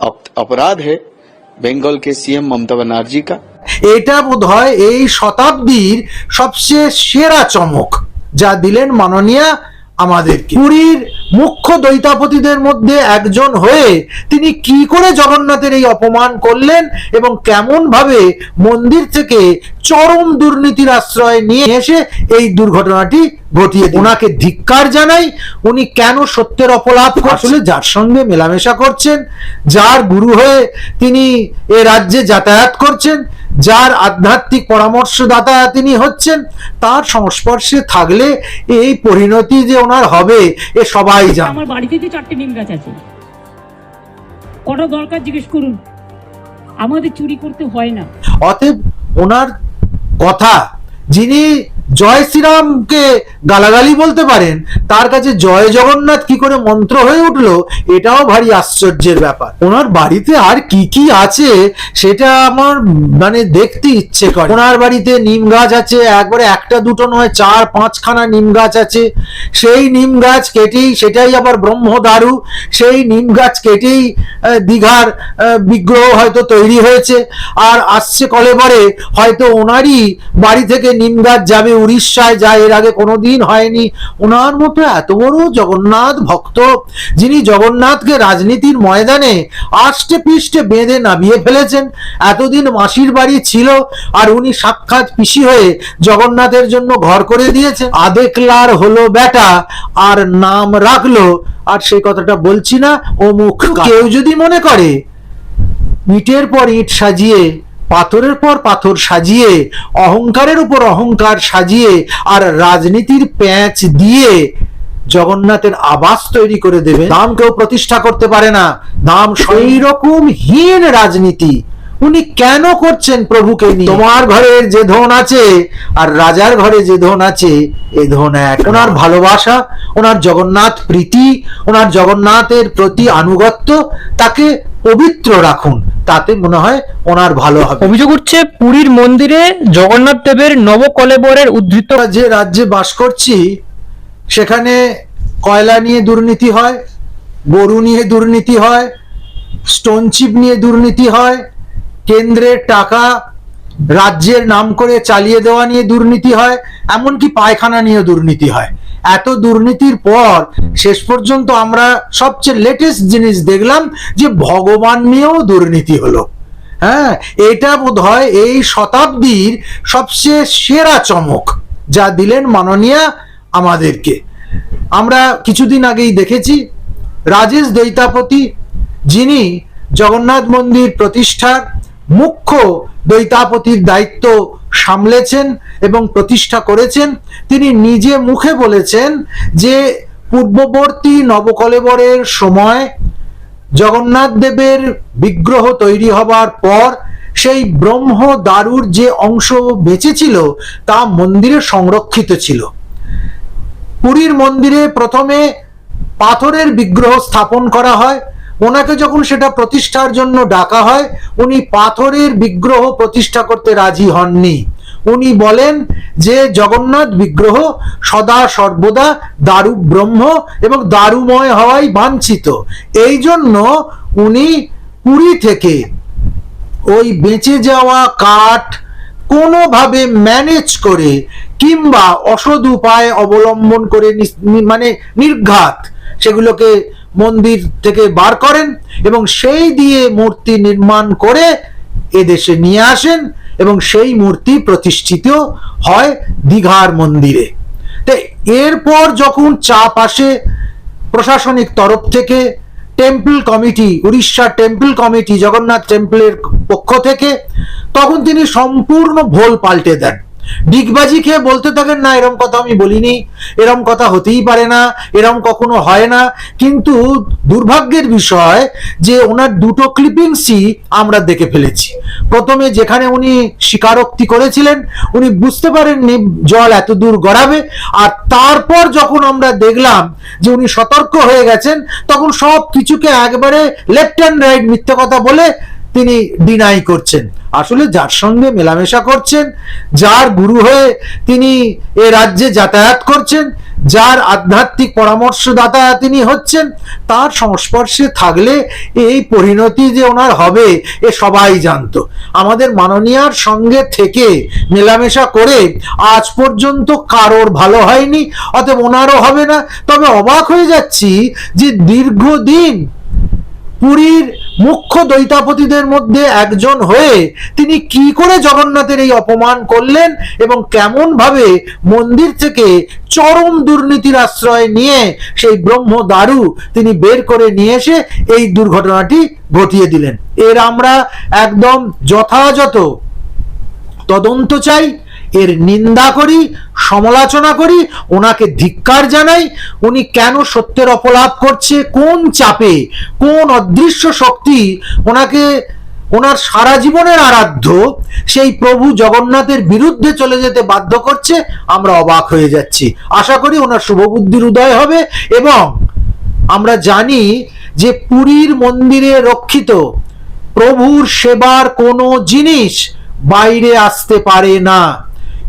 Up- अपराध है बंगाल के सीएम ममता बनर्जी का এটা বোধ হয় এই শতাব্দীর সবচেয়ে সেরা চমক যা দিলেন মাননীয়া আমাদেরকে পুরীর মুখ্য দৈতাপতিদের মধ্যে একজন হয়ে তিনি কি করে জগন্নাথের এই অপমান করলেন এবং কেমন ভাবে মন্দির থেকে চরম দুর্নীতির আশ্রয় নিয়ে এসে এই দুর্ঘটনাটি ঘটিয়ে ওনাকে ধিক্কার জানাই উনি কেন সত্যের অপলাপ আসলে যার সঙ্গে মেলামেশা করছেন, যার গুরু হয়ে তিনি এ রাজ্যে যাতায়াত করছেন যার আধ্যাত্মিক পরামর্শদাতা তিনি হচ্ছেন তার সংস্পর্শে থাকলে এই পরিণতি যে ওনার হবে এ সবাই জানে। আমার বাড়িতে যে চারটে নিম গাছ আছে কটা দরকার জিজ্ঞেস করুন। আমাদের চুরি করতে হয় না। অতএব ওনার কথা যিনি জয় শ্রীরামকে গালাগালি বলতে পারেন, তার কাছে জয় জগন্নাথ কি করে মন্ত্র হয়ে উঠল, এটাও ভারী আশ্চর্যের ব্যাপার। ওনার বাড়িতে আর কি কি আছে, সেটা আমার মানে দেখতে ইচ্ছে করে। ওনার বাড়িতে নিম গাছ আছে, একবারে একটা দুটো নয়, চার পাঁচখানা নিম গাছ আছে। সেই নিম গাছ কেটেই, সেটাই আবার ব্রহ্মদারু, সেই নিম গাছ কেটেই দীঘার বিগ্রহ হয়তো তৈরি হয়েছে। আর আসছে কলেবরে, হয়তো ওনারই বাড়ি থেকে নিম গাছ যাবে উড়িষ্যায় যা এর আগে কোনোদিন হয়নি। ওনার মতো এত বড় জগন্নাথ ভক্ত যিনি জগন্নাথকে রাজনীতির ময়দানে আষ্টে পিষ্টে বেঁধে নামিয়ে ফেলেছেন এতদিন মাসির বাড়ি ছিল আর উনি সাক্ষাৎ পিসি হয়ে জগন্নাথের জন্য ঘর করে দিয়েছেন। আদেকলার হলো বেটা আর নাম রাখল আর সেই কথাটা বলছি না ও মুখ কেউ যদি মনে করে ইটের পর ইট সাজিয়ে পাথরের পর পাথর সাজিয়ে, অহংকারের উপর অহংকার সাজিয়ে আর রাজনীতির প্যাঁচ দিয়ে জগন্নাথের আবাস তৈরি করে দেবে। নাম কেউ প্রতিষ্ঠা করতে পারে না। নাম সেই রকম হীন রাজনীতি। উনি কেন করছেন প্রভুকে নিয়ে? তোমার ঘরের যে ধন আছে আর রাজার ঘরে যে ধন আছে, এ ধন এক। ওনার ভালোবাসা, ওনার জগন্নাথ প্রীতি, ওনার জগন্নাথের প্রতি আনুগত্য, তাকে পবিত্র রাখুন তাতে মনে হয় ওনার ভালো হবে। অভিযোগ উঠছে পুরীর মন্দিরে জগন্নাথ দেবের নবকলেবরের উদ্ধৃত যে রাজ্যে বাস করছি সেখানে কয়লা নিয়ে দুর্নীতি হয় গরু নিয়ে দুর্নীতি হয় স্টোন চিপ নিয়ে দুর্নীতি হয় কেন্দ্রের টাকা রাজ্যের নাম করে চালিয়ে দেওয়া নিয়ে দুর্নীতি হয় এমনকি পায়খানা নিয়ে দুর্নীতি হয়। এত দুর্নীতির পর শেষ পর্যন্ত আমরা সবচেয়ে লেটেস্ট জিনিস দেখলাম যে ভগবান নিয়েও দুর্নীতি হলো। হ্যাঁ এটা বোধ এই শতাব্দীর সবচেয়ে সেরা চমক যা দিলেন মাননীয়া আমাদেরকে। আমরা কিছুদিন আগেই দেখেছি রাজেশ দৈতাপতি, যিনি জগন্নাথ মন্দির প্রতিষ্ঠার মুখ্য দৈতাপতির দায়িত্ব সামলেছেন এবং প্রতিষ্ঠা করেছেন। তিনি নিজে মুখে বলেছেন যে, পূর্ববর্তী নবকলেবরের সময় জগন্নাথ দেবের বিগ্রহ তৈরি হবার পর সেই ব্রহ্ম দারুর যে অংশ বেঁচে ছিল, তা মন্দিরে সংরক্ষিত ছিল। পুরীর মন্দিরে প্রথমে পাথরের বিগ্রহ স্থাপন করা হয়। ওনাকে যখন সেটা প্রতিষ্ঠার জন্য ডাকা হয়, উনি পাথরের বিগ্রহ প্রতিষ্ঠা করতে রাজি হননি। উনি বলেন যে, জগন্নাথ বিগ্রহ সদা সর্বদা দারু ব্রহ্ম এবং দারুময় হওয়াই বাঞ্ছিত। এই জন্য উনি পুরী থেকে ওই বেঁচে যাওয়া কাঠ কোনোভাবে ম্যানেজ করে কিংবা অসদ উপায় অবলম্বন করে মানে নির্ঘাত সেগুলোকে মন্দির থেকে বার করেন এবং সেই দিয়ে মূর্তি নির্মাণ করে এদেশে নিয়ে আসেন এবং সেই মূর্তি প্রতিষ্ঠিত হয় দীঘার মন্দিরে। তো এরপর যখন চাপ আসে প্রশাসনিক তরফ থেকে, temple committee Orissa temple committee, Jagannath টেম্পলের পক্ষ থেকে, তখন তিনি সম্পূর্ণ ভোল পাল্টে দেন। ডিগবাজি খেয়ে বলতে থাকেন, না, এরম কথা আমি বলিনি। এরম কথা হতেই পারে না, এরম কখনো হয় না। কিন্তু দুর্ভাগ্যের বিষয় যে ওনার দুটো ক্লিপিংসই আমরা দেখে ফেলেছি। প্রথমে যেখানে উনি স্বীকারোক্তি করেছিলেন, উনি বুঝতে পারেননি জল এত দূর গড়াবে, আর তারপর যখন আমরা দেখলাম যে উনি সতর্ক হয়ে গেছেন, তখন সব কিছুকে একবারে লেফট হ্যান্ড রাইট মিথ্যে কথা বলে তিনি ডিনাই করছেন। আসলে যার সঙ্গে মেলামেশা করছেন, যার গুরু হয়ে তিনি এ রাজ্যে যাতায়াত করছেন, যার আধ্যাত্মিক পরামর্শদাতা তিনি হচ্ছেন, তার সংস্পর্শে থাকলে এই পরিণতি যে ওনার হবে, এ সবাই জানতো। আমাদের মাননীয়ার সঙ্গে থেকে মেলামেশা করে আজ পর্যন্ত কারোর ভালো হয়নি, অতএব ওনারও হবে না। তবে অবাক হয়ে যাচ্ছি যে দীর্ঘদিন পুরীর মুখ্য দৈতাপতিদের মধ্যে একজন হয়ে তিনি কি করে জগন্নাথের এই অপমান করলেন এবং কেমন ভাবে মন্দির থেকে চরম দুর্নীতির আশ্রয় নিয়ে সেই ব্রহ্ম দারু তিনি বের করে নিয়ে এসে এই দুর্ঘটনাটি ঘটিয়ে দিলেন। এর আমরা একদম যথাযথ তদন্ত চাই। এর নিন্দা করি, সমালোচনা করি, ওনাকে ধিক্কার জানাই, উনি কেন সত্যের অপলাপ করছে, কোন চাপে, কোন অদৃশ্য শক্তি ওনাকে, ওনার সারা জীবনের আরাধ্য, সেই প্রভু জগন্নাথের বিরুদ্ধে চলে যেতে বাধ্য করছে, আমরা অবাক হয়ে যাচ্ছি। আশা করি ওনার শুভবুদ্ধির উদয় হবে এবং আমরা জানি যে পুরীর মন্দিরে রক্ষিত প্রভুর সেবার কোনো জিনিস বাইরে আসতে পারে না।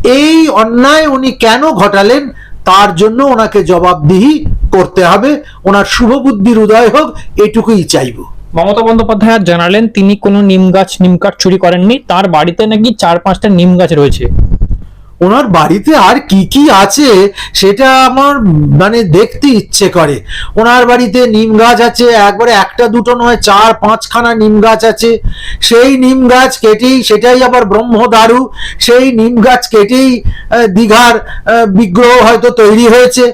এই অন্যায় উনি কেন ঘটালেন, তার জন্য ওনাকে জবাবদিহি করতে হবে। ওনার শুভ বুদ্ধির উদয় হোক, এটুকুই চাইব। মমতা বন্দ্যোপাধ্যায় জানালেন, তিনি কোনো নিম গাছ, নিম কাঠ চুরি করেননি, তার বাড়িতে নাকি চার পাঁচটা নিম গাছ রয়েছে। ওনার বাড়িতে আর কি কি আছে সেটা আমার মানে দেখতে ইচ্ছে করে। ওনার বাড়িতে নিম গাছ আছে, একবারে একটা দুটো নয়, চার পাঁচখানা নিম গাছ আছে। সেই নিম গাছ কেটেই, সেটাই আবার ব্রহ্মদারু, সেই নিম গাছ কেটেই দীঘার বিগ্রহ হয়তো তৈরি হয়েছে।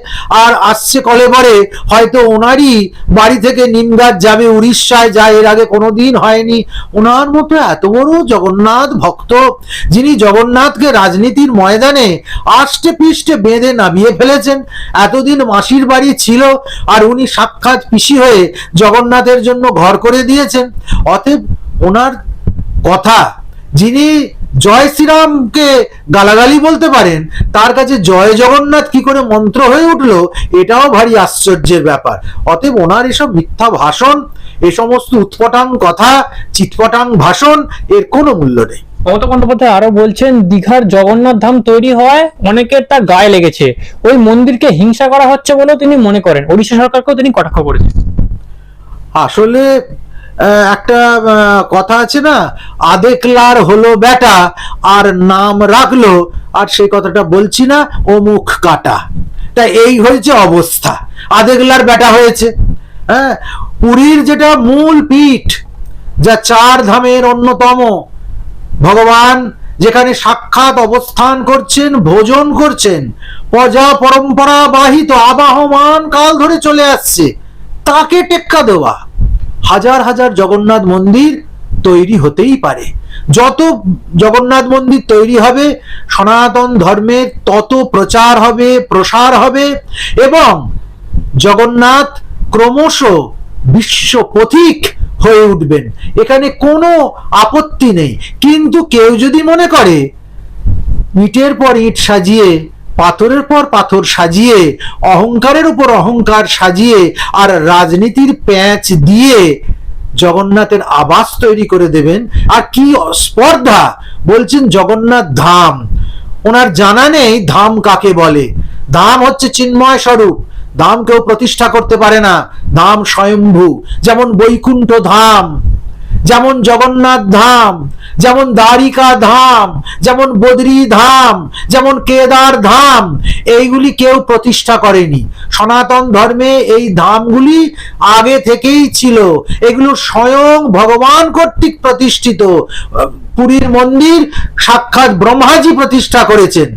আর আসছে কলেবারে, হয়তো ওনারই বাড়ি থেকে নিম গাছ যাবে উড়িষ্যায় যায় এর আগে কোনো দিন হয়নি। ওনার মতো এত বড় জগন্নাথ ভক্ত, যিনি জগন্নাথকে রাজনীতির ময়দানে আষ্টে পিষ্টে বেঁধে নামিয়ে ফেলেছেন। এতদিন মাসির বাড়ি ছিল আর উনি সাক্ষাৎ পিসি হয়ে জগন্নাথের জন্য ঘর করে দিয়েছেন। অতএব ওনার কথা, যিনি জয় শ্রীরামকে গালাগালি বলতে পারেন, তার কাছে জয় জগন্নাথ কি করে মন্ত্র হয়ে উঠল, এটাও ভারী আশ্চর্যের ব্যাপার। অতএব ওনার এসব মিথ্যা ভাষণ, এ সমস্ত উৎপটাং কথা, চিৎপটাং ভাষণ, এর কোনো মূল্য নেই। মমতা বন্দ্যোপাধ্যায় আরও বলছেন, দীঘার জগন্নাথ ধাম তৈরি হওয়ায় অনেকের তা গায়ে লেগেছে। ওই মন্দিরকে হিংসা করা হচ্ছে বলেও তিনি মনে করেন। ওড়িশা সরকারকেও তিনি কটাক্ষ করেছেন। আসলে একটা কথা আছে না, আদেকলার হলো বেটা আর নাম রাখল, আর সেই কথাটা বলছি না, ও মুখ কাটা। তা এই হয়েছে অবস্থা। আদেকলার বেটা হয়েছে। হ্যাঁ পুরীর যেটা মূল পীঠ, যা চার ধামের অন্যতম ভগবান যেখানে সাক্ষাৎ অবস্থান করছেন, ভোজন করছেন, প্রজা পরম্পরা বাহিত আবাহমান কাল ধরে চলে আসছে, তাকে টেক্কা দেওয়া। হাজার হাজার জগন্নাথ মন্দির তৈরি হতেই পারে। যত জগন্নাথ মন্দির তৈরি হবে, সনাতন ধর্মের তত প্রচার হবে, প্রসার হবে এবং জগন্নাথ ক্রমশ বিশ্ব পথিক হয়ে উঠবেন। এখানে কোনো আপত্তি নেই। কিন্তু কেউ যদি মনে করে, ইটের পর ইট সাজিয়ে, পাথরের পর পাথর সাজিয়ে, অহংকারের উপর অহংকার সাজিয়ে, আর রাজনীতির প্যাঁচ দিয়ে জগন্নাথের আবাস তৈরি করে দেবেন, আর কি স্পর্ধা বলছেন জগন্নাথ ধাম। ওনার জানা নেই ধাম কাকে বলে। ধাম হচ্ছে চিন্ময় স্বরূপ। ধাম কেউ প্রতিষ্ঠা করতে পারে না। ধাম স্বয়ম্ভু। যেমন বৈকুণ্ঠ ধাম, যেমন জগন্নাথ ধাম, যেমন দ্বারিকা ধাম, যেমন বদ্রী ধাম, যেমন কেদার ধাম, এইগুলি কেউ প্রতিষ্ঠা করেনি। সনাতন ধর্মে এই ধামগুলি আগে থেকেই ছিল। এগুলো স্বয়ং ভগবান কর্তৃক প্রতিষ্ঠিত। পুরীর মন্দির সাক্ষাৎ ব্রহ্মাজি প্রতিষ্ঠা করেছেন।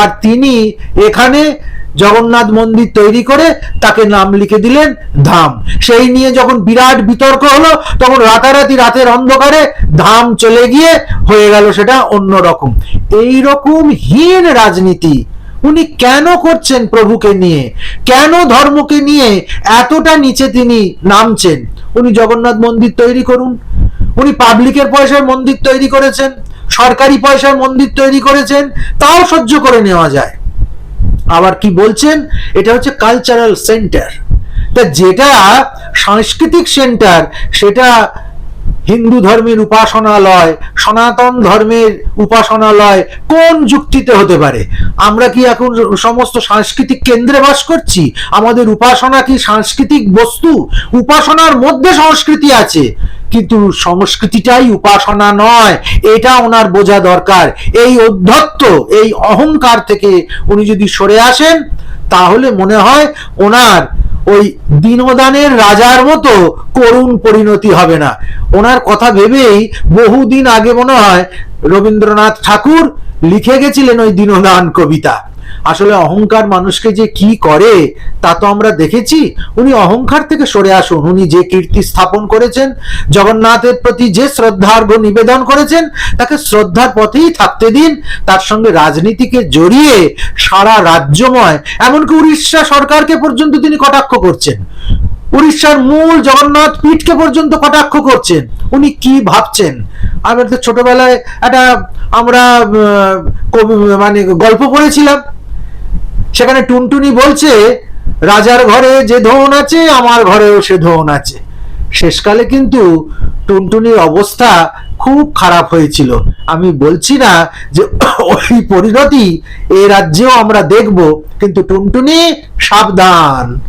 আর তিনি এখানে জগন্নাথ মন্দির তৈরি করে তাকে নাম লিখে দিলেন ধাম। সেই নিয়ে যখন বিরাট বিতর্ক হলো, তখন রাতারাতি রাতের অন্ধকারে ধাম চলে গিয়ে হয়ে গেল সেটা অন্য রকম। এই রকম হীন রাজনীতি উনি কেন করছেন প্রভুকে নিয়ে? কেন ধর্মকে নিয়ে এতটা নিচে তিনি নামছেন? উনি জগন্নাথ মন্দির তৈরি করুন। উনি পাবলিকের পয়সায় মন্দির তৈরি করেছেন, সরকারি পয়সায় মন্দির তৈরি করেছেন, তাও সহ্য করে নেওয়া যায়। আবার কি বলছেন? এটা হচ্ছে কালচারাল সেন্টার তা যেটা সাংস্কৃতিক সেন্টার সেটা হিন্দু ধর্মের উপাসনালয়, সনাতন ধর্মের উপাসনালয় কোন যুক্তিতে হতে পারে? আমরা কি এখন সমস্ত সাংস্কৃতিক কেন্দ্রে বাস করছি? আমাদের উপাসনা কি সাংস্কৃতিক বস্তু? উপাসনার মধ্যে সংস্কৃতি আছে, কিন্তু সংস্কৃতিটাই উপাসনা নয়। এটা ওনার বোঝা দরকার। এই অধ্যত্ত, এই অহংকার থেকে উনি যদি সরে আসেন তাহলে মনে হয় ওনার ওই দিনদানের রাজার মতো করুণ পরিণতি হবে না। ওনার কথা ভেবেই বহুদিন আগে মনে হয় রবীন্দ্রনাথ ঠাকুর লিখে গেছিলেন ওই দিনদান কবিতা। আসলে অহংকার মানুষকে যে কি করে, তা তো আমরা দেখেছি। উনি অহংকার থেকে সরে আসুন। উনি যে কীর্তি স্থাপন করেছেন, জগন্নাথের প্রতি যে শ্রদ্ধার্ঘ নিবেদন করেছেন, তাকে শ্রদ্ধার পথেই থাকতে দিন। তার সঙ্গে রাজনীতিকে জড়িয়ে সারা রাজ্যময়, এমনকি উড়িষ্যা সরকারকে পর্যন্ত তিনি কটাক্ষ করছেন। উড়িষ্যার মূল জগন্নাথ পীঠকে পর্যন্ত কটাক্ষ করছেন। উনি কি ভাবছেন? আমরা তো ছোটবেলায় একটা আমরা মানে গল্প পড়েছিলাম। সেখানে টুনটুনি বলছে, রাজার ঘরে যে ধন আছে, আমার ঘরেও সে ধন আছে। শেষকালে কিন্তু টুনটুনির অবস্থা খুব খারাপ হয়েছিল। আমি বলছি না যে ওই পরিণতি এ রাজ্যেও আমরা দেখব, কিন্তু টুনটুনি সাবধান।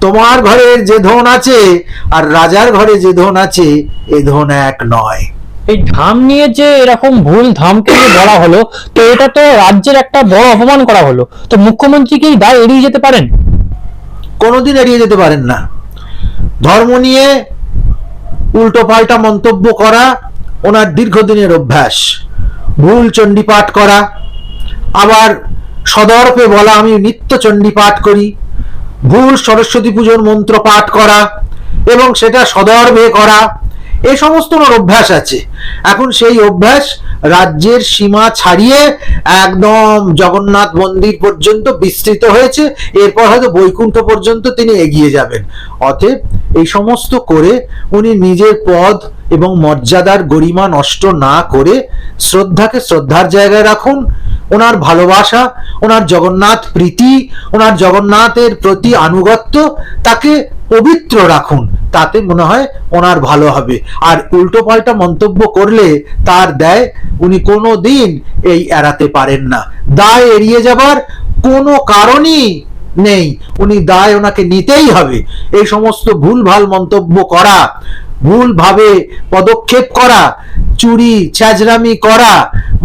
তোমার ঘরের যে ধন আছে, আর রাজার ঘরে যে ধন আছে, এ ধন এক নয়। এই ধাম নিয়ে যে এরকম ভুল ধামকে নিয়ে বলা হলো, তো এটা তো রাজ্যের একটা বড় অপমান করা হলো। তো মুখ্যমন্ত্রী কি দায় এড়িয়ে যেতে পারেন? কোনোদিন এড়িয়ে যেতে পারেন না। ধর্ম নিয়ে উল্টো পাল্টা মন্তব্য করা ওনার দীর্ঘদিনের অভ্যাস। ভুল চণ্ডী পাঠ করা। আবার সদর্পে বলা, আমি নিত্য চণ্ডী পাঠ করি। ভুল সরস্বতী পুজোর মন্ত্র পাঠ করা এবং সেটা সদর্ভে করা। এ সমস্ত ওনার অভ্যাস আছে। এখন সেই অভ্যাস রাজ্যের সীমা ছাড়িয়ে একদম জগন্নাথ মন্দির পর্যন্ত বিস্তৃত হয়েছে। এরপর হয়তো বৈকুণ্ঠ পর্যন্ত তিনি এগিয়ে যাবেন। অতএব এই সমস্ত করে উনি নিজের পদ এবং মর্যাদার গরিমা নষ্ট না করে শ্রদ্ধাকে শ্রদ্ধার জায়গায় রাখুন। ওনার ভালোবাসা, ওনার জগন্নাথ প্রীতি, ওনার জগন্নাথের প্রতি আনুগত্য, তাকে পবিত্র রাখুন। তাতে মনে হয় ওনার ভালো হবে। আর উল্টো পাল্টা মন্তব্য করলে তার দেয় উনি কোনো দিন এই এড়াতে পারেন না। দায় এড়িয়ে যাবার কোনো কারণই নেই। উনি দায় ওনাকে নিতেই হবে। এই সমস্ত ভুলভাল মন্তব্য করা, ভুলভাবে পদক্ষেপ করা চুরি ছ্যাজরামি করা,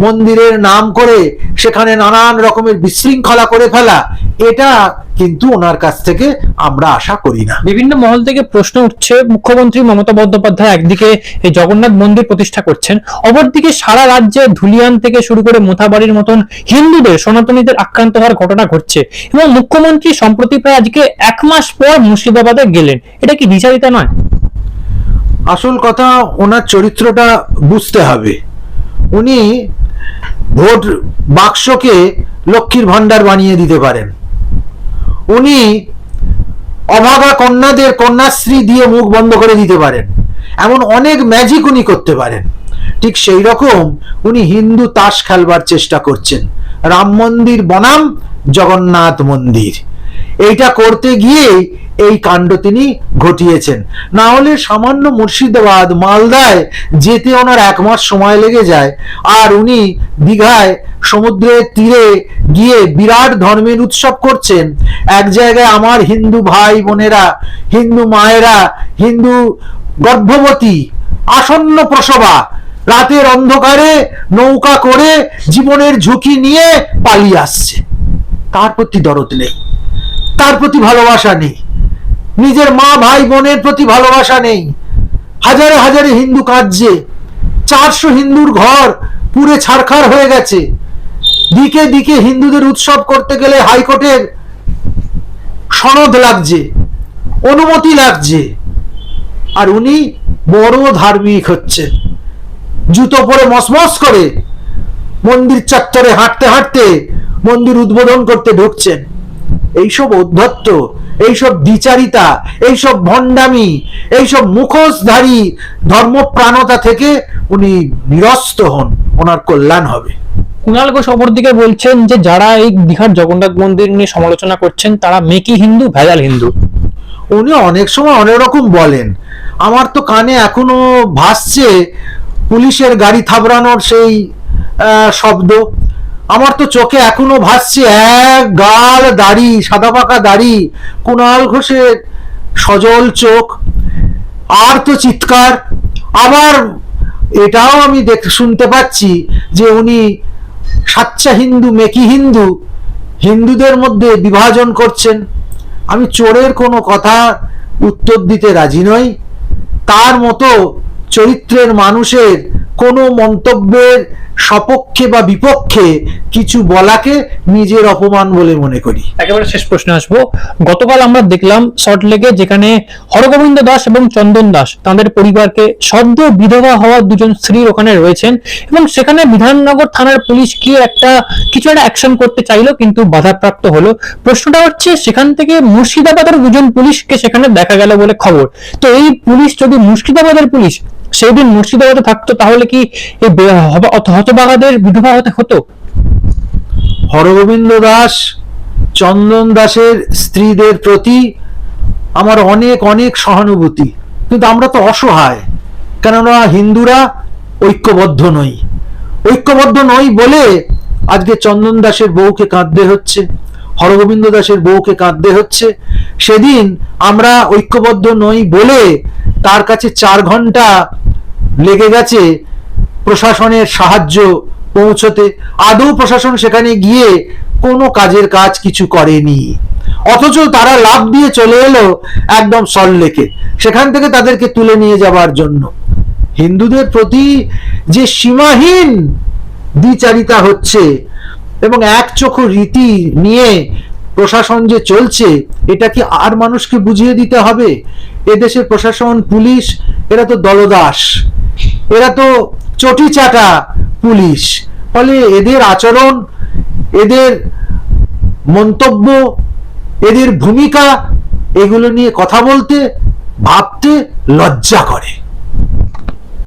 মন্দিরের নাম করে সেখানে নানান রকমের বিশৃঙ্খলা করে ফেলা, এটা কিন্তু ওনার কাছ থেকে আমরা আশা করি না। বিভিন্ন মহল থেকে প্রশ্ন উঠছে, মুখ্যমন্ত্রী মমতা বন্দ্যোপাধ্যায় একদিকে এই জগন্নাথ মন্দির প্রতিষ্ঠা করছেন, অপরদিকে সারা রাজ্যে ধুলিয়ান থেকে শুরু করে মোথাবাড়ির মতন হিন্দুদের, সনাতনীদের আক্রান্ত হওয়ার ঘটনা ঘটছে। এবং মুখ্যমন্ত্রী সম্প্রতি প্রায় আজকে এক মাস পর মুর্শিদাবাদে গেলেন। এটা কি বিচারিতা নয়? আসল কথা, ওনার চরিত্রটা বুঝতে হবে। উনি ভোট বাক্সকে লক্ষ্মীর ভান্ডার বানিয়ে দিতে পারেন। উনি অভাগা কন্যাদের কন্যাশ্রী দিয়ে মুখ বন্ধ করে দিতে পারেন। এমন অনেক ম্যাজিক উনি করতে পারেন। ঠিক সেই রকম উনি হিন্দু তাস খেলবার চেষ্টা করছেন। রাম মন্দির বনাম জগন্নাথ মন্দির। এইটা করতে গিয়ে এই কাণ্ড তিনি ঘটিয়েছেন। না হলে সামান্য মুর্শিদাবাদ, মালদায় যেতে ওনার এক মাস সময় লেগে যায়। আর উনি দীঘায় সমুদ্রের তীরে গিয়ে বিরাট ধর্মের উৎসব করছেন। এক জায়গায় আমার হিন্দু ভাই বোনেরা, হিন্দু মায়েরা, হিন্দু গর্ভবতী, আসন্ন প্রসবা, রাতের অন্ধকারে নৌকা করে জীবনের ঝুঁকি নিয়ে পালিয়ে আসছে। তার প্রতি দরদ নেই, তার প্রতি ভালোবাসা নেই। নিজের মা ভাই বোনের প্রতি ভালোবাসা নেই। হাজারে হাজারে হিন্দু কাঁদছে। চারশো হিন্দুর ঘর পুরে ছারখার হয়ে গেছে। দিকে দিকে হিন্দুদের উৎসব করতে গেলে হাইকোর্টের সনদ লাগছে, অনুমতি লাগছে। আর উনি বড় ধার্মিক হচ্ছেন। জুতো পরে মসমস করে মন্দির চত্বরে হাঁটতে হাঁটতে মন্দির উদ্বোধন করতে ঢুকছেন। এইসব অধ্যত্ত এইসব দ্বিচারিতা এইসব ভণ্ডামি এইসব মুখোশধারী ধর্মপ্রাণতা থেকে উনি নিরস্ত হন ওনার কল্যাণ হবে। কুণাল ঘোষ অপরদিকে বলছেন যে যারা এই দীঘার জগন্নাথ মন্দির নিয়ে সমালোচনা করছেন তারা মেকি হিন্দু ভেজাল হিন্দু। উনি অনেক সময় অনেক রকম বলেন। আমার তো কানে এখনও ভাসছে পুলিশের গাড়ি থাবড়ানোর সেই আহ, শব্দ। আমার তো চোখে এখনও ভাসছে এক গাল দাড়ি, সাদা পাকা দাড়ি কুণাল ঘোষের সজল চোখ। আর তো চিৎকার। আবার এটাও আমি দেখ শুনতে পাচ্ছি যে উনি সাচ্চা হিন্দু, মেকি হিন্দু, হিন্দুদের মধ্যে বিভাজন করছেন। আমি চোরের কোনো কথা উত্তর দিতে রাজি নই। তার মতো চরিত্রের মানুষের কোনো মন্তব্যের সপক্ষে বা বিপক্ষে কিছু বলাকে নিজের অপমান বলে মনে করি। একেবারে শেষ প্রশ্নে আসব। গতকাল আমরা দেখলাম সল্টলেকে যেখানে হরগোবিন্দ দাস এবং চন্দন দাস তাদের পরিবারকে সদ্য বিধবা হওয়া দুজন স্ত্রীর ওখানে রয়েছেন এবং সেখানে বিধাননগর থানার পুলিশ গিয়ে একটা কিছু একটা অ্যাকশন করতে চাইলো কিন্তু বাধাপ্রাপ্ত হলো। প্রশ্নটা হচ্ছে, সেখান থেকে মুর্শিদাবাদের দুজন পুলিশকে সেখানে দেখা গেল বলে খবর। তো এই পুলিশ যদি মুর্শিদাবাদের পুলিশ সেই দিন মুর্শিদাবাদে থাকতো, তাহলে কি হতবাগাদের বিধবা হতে হতো? হরগোবিন্দ দাস, চন্দন দাসের স্ত্রীদের প্রতি আমার অনেক অনেক সহানুভূতি। কিন্তু আমরা তো অসহায়। কেননা হিন্দুরা ঐক্যবদ্ধ নই। ঐক্যবদ্ধ নই বলে আজকে চন্দন দাসের বউকে কাঁদতে হচ্ছে, হরগোবিন্দ দাসের বউকে কাঁদতে হচ্ছে। সেদিন আমরা ঐক্যবদ্ধ নই বলে তার কাছে চার ঘণ্টা লেগে গেছে প্রশাসনের সাহায্য পৌঁছতে। আদৌ প্রশাসন সেখানে গিয়ে কোনো কাজের কাজ কিছু করেনি। অথচ তারা লাভ দিয়ে চলে এলো একদম সল্লেকে সেখান থেকে তাদেরকে তুলে নিয়ে যাবার জন্য। হিন্দুদের প্রতি যে সীমাহীন দ্বিচারিতা হচ্ছে এবং এক চোখ রীতি নিয়ে প্রশাসন যে চলছে, এটা কি আর মানুষকে বুঝিয়ে দিতে হবে? এদেশের প্রশাসন, পুলিশ, এরা তো দলদাস। এরা তো চটি চাটা পুলিশ। ফলে এদের আচরণ, এদের মন্তব্য, এদের ভূমিকা, এগুলো নিয়ে কথা বলতে, ভাবতে লজ্জা করে।